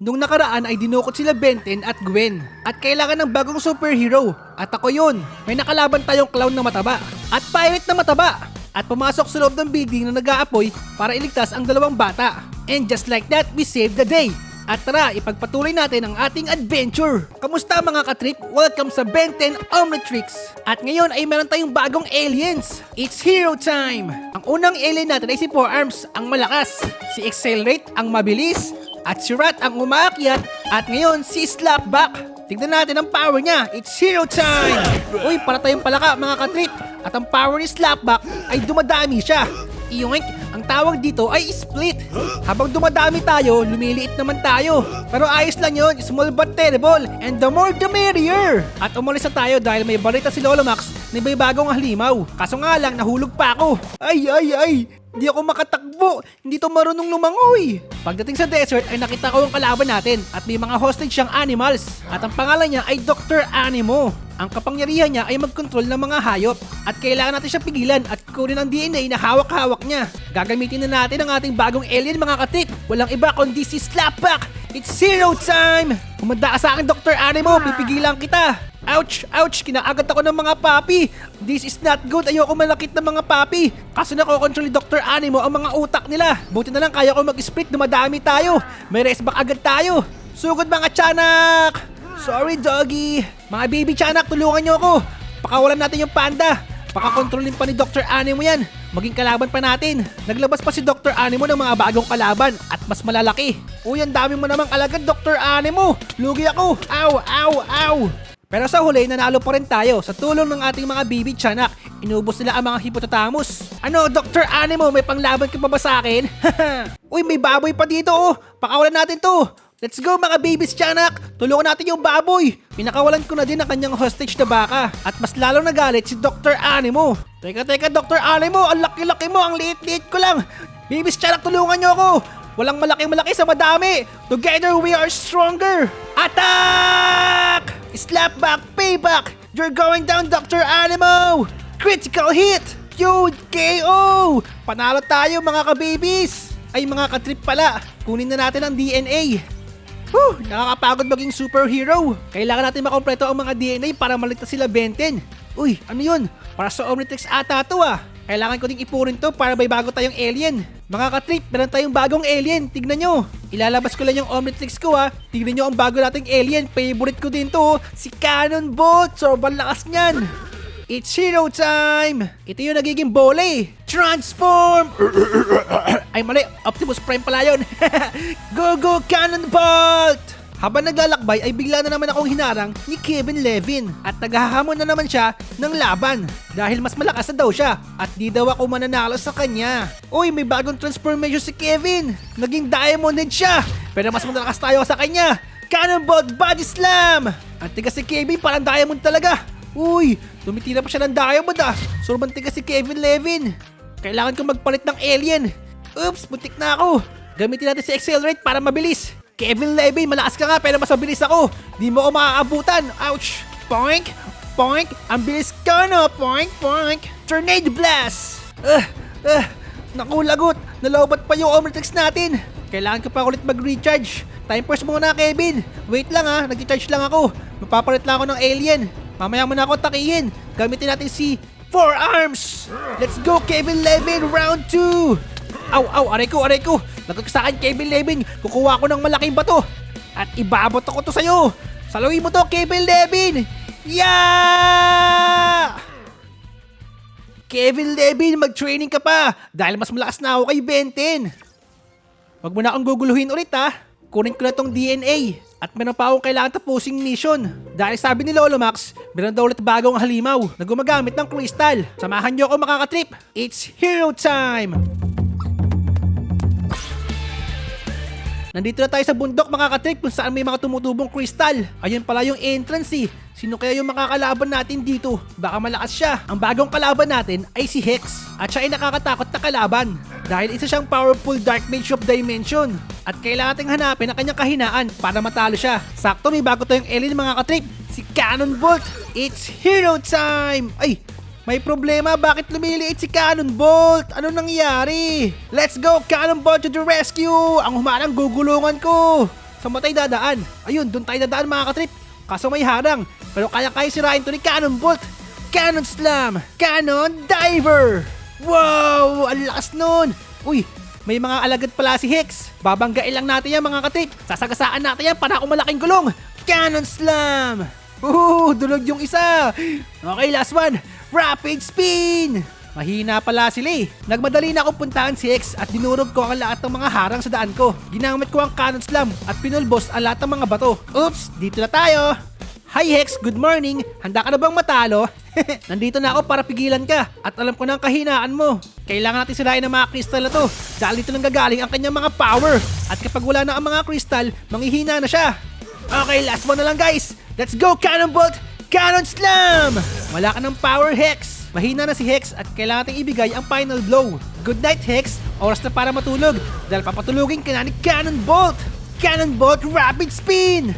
Nung nakaraan ay dinukot sila Benten at Gwen at kailangan ng bagong superhero. At ako yun, may nakalaban tayong clown na mataba at pirate na mataba at pumasok sa loob ng building na nag-aapoy para iligtas ang dalawang bata. And just like that, we saved the day. At tara, ipagpatuloy natin ang ating adventure. Kamusta mga katrip? Welcome sa Ben 10 Omnitrix. At ngayon ay meron tayong bagong aliens. It's hero time! Ang unang alien natin ay si Four Arms, ang malakas. Si Accelerate, ang mabilis. At si Rat, ang umaakyat. At ngayon, si Slapback. Tignan natin ang power niya. It's hero time! Uy, para tayong palaka mga katrip. At ang power ni Slapback ay dumadami siya. Iyoink, ang tawag dito ay split. Habang dumadami tayo, lumiliit naman tayo. Pero ayos lang yun, small but terrible. And the more the merrier. At umalis na tayo dahil may balita si Lolo Max na may bagong halimaw. Kaso nga lang, nahulog pa ako. Ay, ay, ay! Hindi ako makatakbo. Hindi to marunong lumangoy. Pagdating sa desert ay nakita ko ang kalaban natin at may mga hostage siyang animals. At ang pangalan niya ay Dr. Animo. Ang kapangyarihan niya ay mag-control ng mga hayop at kailangan natin siya pigilan at kunin ang DNA na hawak-hawak niya. Gagamitin na natin ang ating bagong alien mga katip. Walang iba kundi si Slapback. It's zero time! Humanda ka sa akin Dr. Animo, pipigilan kita. Ouch! Ouch! Kinaagat ako ng mga papi! This is not good! Ayoko malakit ng mga papi! Kaso nakokontrol ni Dr. Animo ang mga utak nila. Buti na lang kaya ko mag-split, dumadami tayo. May rest back agad tayo. Sugod mga tiyanak! Sorry doggy! Mga baby tiyanak, tulungan niyo ako! Pakawalan natin yung panda! Pakakontrolin pa ni Dr. Animo yan! Maging kalaban pa natin! Naglabas pa si Dr. Animo ng mga bagong kalaban at mas malalaki. Uy, ang dami mo namang alagad Dr. Animo! Lugi ako! Ow! Ow! Ow! Pero sa huli, nanalo pa rin tayo sa tulong ng ating mga baby tiyanak. Inubos nila ang mga hippopotamus. Ano, Dr. Animo, may panglaban ka pa ba sa akin? Uy, may baboy pa dito oh! Pakawalan natin to! Let's go mga babies tiyanak! Tulungan natin yung baboy! Pinakawalan ko na din ang kanyang hostage na baka. At mas lalong nagalit si Dr. Animo. Teka, teka, Dr. Animo! Ang laki-laki mo! Ang liit-liit ko lang! Babies tiyanak, tulungan niyo ako! Walang malaki-malaki sa madami! Together we are stronger! Attack! Slapback, payback! You're going down, Dr. Animo! Critical hit! Cute KO! Panalo tayo mga kabibis! Ay mga katrip pala, kunin na natin ang DNA. Whew, nakakapagod maging superhero. Kailangan natin makompleto ang mga DNA para maligtas sila Benten. Uy, ano yun? Para sa Omnitrix ata to ah. Kailangan ko ding ipunin to para may bago tayong alien. Mga katrip, meron tayong bagong alien. Tignan nyo. Ilalabas ko lang yung Omnitrix ko ha. Tignan nyo ang bago nating alien. Favorite ko din to. Si Cannonbolt. Sobrang lakas niyan. It's hero time! Ito yung nagiging bole. Transform! Ay mali, Optimus Prime pala yun. go go Cannonbolt! Habang naglalakbay ay bigla na naman akong hinarang ni Kevin Levin at naghahamon na naman siya ng laban dahil mas malakas na daw siya at di daw ako mananalo sa kanya. Uy, may bagong transformation si Kevin! Naging Diamond Head siya! Pero mas malakas tayo sa kanya! Cannonbolt Body Slam! Ang tigas si Kevin parang Diamond talaga! Uy, tumitira pa siya ng diamond ah. Sobrang tigas si Kevin Levin. Kailangan ko magpalit ng alien. Oops, butik na ako. Gamitin natin si Accelerate para mabilis. Kevin Levin, malakas ka nga pero mas mabilis ako. Di mo ako makakabutan. Ouch. Poink, poink. Ang bilis ka no. Poink, poink. Tornado Blast. Uh, uh, naku, lagot. Nalobat pa yung Omnitrix natin. Kailangan ko pa ulit mag-recharge. Time first muna, Kevin. Wait lang ha, nag-charge lang ako. Mapapalit lang ako ng alien. Mamaya mo na ako takihin. Gamitin natin si Four Arms. Let's go, Kevin Levin, round 2. Aw, aw, aray ko, aray ko. Lagag sa akin, Kevin Levin. Kukuha ko ng malaking bato. At ibabot ako to sa'yo. Saluhin mo to, Kevin Levin. Yeah! Kevin Levin, mag-training ka pa. Dahil mas malakas na ako kay Benten. Wag mo na akong guguluhin ulit ha. Kunin ko na tong DNA. At meron pa akong kailangan tapusing mission. Dahil sabi ni Lolo Max, meron daw ulit bagong halimaw na gumagamit ng crystal. Samahan niyo ako makakatrip. It's hero time! Nandito na tayo sa bundok mga katrip kung saan may mga tumutubong kristal. Ayun pala yung entrance eh. Sino kaya yung makakalaban natin dito? Baka malakas siya. Ang bagong kalaban natin ay si Hex. At siya ay nakakatakot na kalaban. Dahil isa siyang powerful Dark Mage of Dimension. At kailangan nating hanapin ang kanyang kahinaan para matalo siya. Sakto may bago tayong alien mga katrip. Si Cannonbolt. It's hero time! Ay, may problema, bakit lumiliit si Cannonbolt? Ano nangyari? Let's go, Cannonbolt to the rescue! Ang humarang gugulungan ko! sa matay dadaan. Ayun, doon tayo dadaan mga katrip. Kaso may harang. Pero kaya-kaya sirain to ni Cannon Bolt. Cannon Slam! Cannon Diver! Wow! Ang lakas nun! Uy, may mga alagad pala si Hex. Babanggain lang natin yan mga katrip. Sasagasaan natin yan para akong malaking gulong. Cannon Slam! Ooh, dulog yung isa. Okay, last one. Rapid Spin! Mahina pala sila eh. Nagmadali na akong puntahan si Hex at dinurog ko ang lahat ng mga harang sa daan ko. Ginamit ko ang cannon slam at pinulbos ang lahat ng mga bato. Oops, dito na tayo. Hi Hex, good morning. Handa ka na bang matalo? Nandito na ako para pigilan ka at alam ko na ang kahinaan mo. Kailangan natin sirain ang mga kristal na to dahil dito nang gagaling ang kanyang mga power. At kapag wala na ang mga kristal, manghihina na siya. Okay, last one na lang guys. Let's go Cannon Bolt! Cannon Slam! Wala ka ng power Hex. Mahina na si Hex at kailangan nating ibigay ang final blow. Good night Hex. Oras na para matulog dahil papatulugin ka na ni Cannon Bolt. Cannon Bolt Rapid Spin!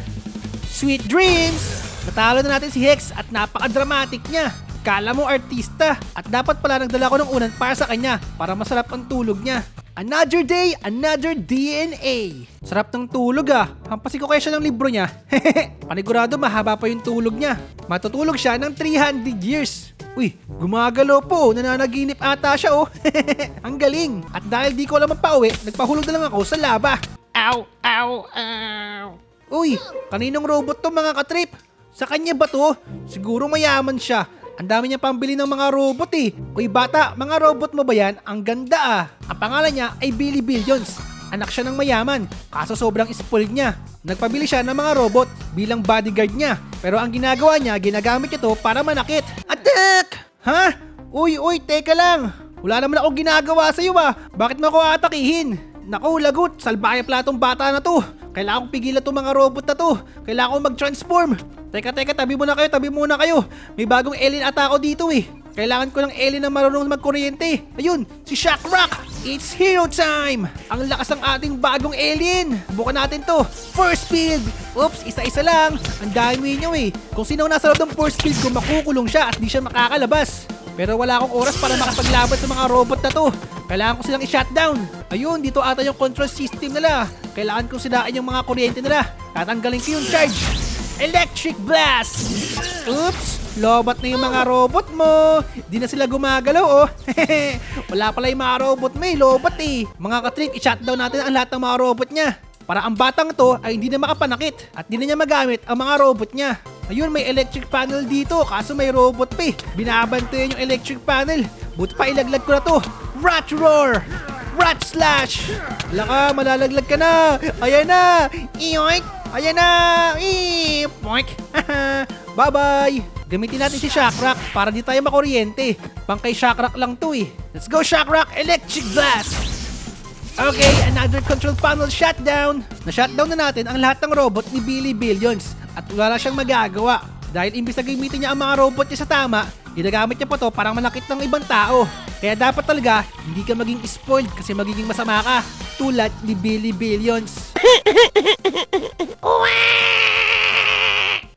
Sweet dreams! Natalo na natin si Hex at napaka-dramatic niya. Kala mo artista at dapat pala nagdala ko ng unan para sa kanya para masarap ang tulog niya. Another day, another DNA. Sarap ng tulog ah. Hampasin ko kaya siya ng libro niya. Panigurado mahaba pa yung tulog niya. Matutulog siya ng 300 years. Uy, gumagalaw po. Nananaginip ata siya oh. ang galing. At dahil di ko alam ang pauwi, nagpahulog na lang ako sa laba. Ow, ow, ow. Uy, kaninong robot to mga katrip? Sa kanya ba to? Siguro mayaman siya. Ang dami niya pambili ng mga robot eh. Uy bata, mga robot mo ba yan? Ang ganda ah. Ang pangalan niya ay Billy Billions. Anak siya ng mayaman, kaso sobrang spoiled niya. Nagpabili siya ng mga robot bilang bodyguard niya. Pero ang ginagawa niya, ginagamit niya to para manakit. Attack! Ha? Uy, uy, teka lang. Wala naman ako ginagawa sa'yo ah. Bakit mo ako atakihin? Naku, lagot. Salbaya pala tong bata na to. Kailangan kong pigilan tong mga robot na to. Kailangan kong mag-transform. Teka, teka, tabi muna kayo, tabi muna kayo. May bagong alien ata dito eh. Kailangan ko ng alien na marunong magkuryente. Ayun, si Shock Rock. It's hero time! Ang lakas ng ating bagong alien. Bukan natin to. First field. Oops, isa-isa lang. Ang dami nyo eh. Kung sino nasa loob ng first field ko, makukulong siya at di siya makakalabas. Pero wala akong oras para makapaglaban sa mga robot na to. Kailangan ko silang i-shutdown. Ayun, dito ata yung control system nila. Kailangan kong sirain yung mga kuryente nila. Tatanggalin ko yung charge. Electric Blast! Oops! Lobat na yung mga robot mo. Di na sila gumagalaw oh. Wala pala yung mga robot mo eh. Lobat eh. Mga katrik, i-shutdown natin ang lahat ng mga robot niya. Para ang batang to ay hindi na makapanakit at di na niya magamit ang mga robot niya. Ayun, may electric panel dito kaso may robot pa eh. Binabantayan yung electric panel. Buti pa ilaglag ko na to. Rat Roar! Rat Slash! Wala ka, malalaglag ka na! Ayan na! Ioink! Ayan na! Eep! Poink! Bye-bye! Gamitin natin si Shakrak para di tayo makuryente. Pang kay Shakrak lang to eh. Let's go Shakrak! Electric Blast! Okay, another control panel shutdown. Na-shutdown na natin ang lahat ng robot ni Billy Billions at wala siyang magagawa. Dahil imbis na gamitin niya ang mga robot niya sa tama, ginagamit niya pa to para manakit ng ibang tao. Kaya dapat talaga, hindi ka maging spoiled kasi magiging masama ka. Tulad ni Billy Billions.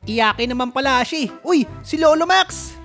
Iyakin naman pala siya. eh. Uy, si Lolo Max!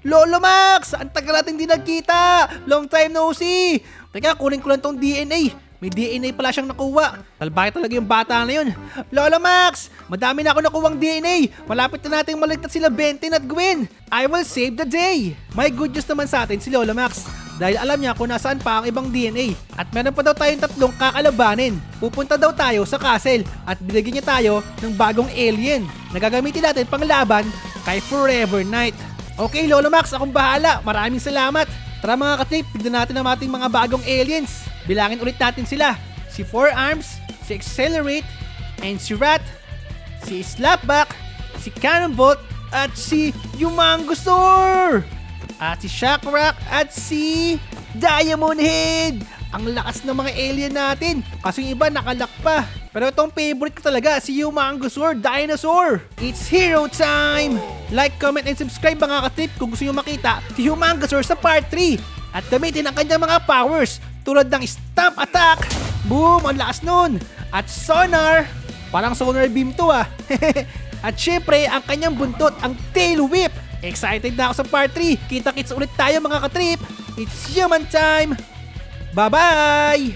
Lolo Max! Ang tagal natin di nagkita! Long time no see! Teka, kunin ko lang tong DNA. May DNA pala siyang nakuha. Talbay talaga yung bata na yun. Lolo Max! Madami na ako nakuwang DNA. Malapit na natin maligtas sila Benton at Gwen. I will save the day. May good news naman sa atin si Lolo Max. Dahil alam niya kung nasaan pa ang ibang DNA. At meron pa daw tayong tatlong kakalabanin. Pupunta daw tayo sa castle at binigyan niya tayo ng bagong alien na gagamitin natin pang laban kay Forever Night. Okay, Lolo Max, akong bahala. Maraming salamat. Tara mga katip, tignan natin ang ating mga bagong aliens. Bilangin ulit natin sila. Si Four Arms, si Accelerate, and si Rat, si Slapback, si Cannonbolt, at si Humongousaur! At si Shackrock at si Diamond Head! Ang lakas ng mga alien natin. Kaso yung iba nakalak pa. Pero itong favorite ko talaga, si Humongousaur Dinosaur. It's hero time! Like, comment, and subscribe mga katip kung gusto nyo makita si Humongousaur sa part 3. At gamitin ang kanyang mga powers tulad ng Stomp Attack. Boom! Ang lakas nun! At Sonar. Parang sonar beam to ah. At syempre, ang kanyang buntot, ang Tail Whip. Excited na ako sa part 3. Kita-kits ulit tayo mga katrip. It's human time. Bye-bye!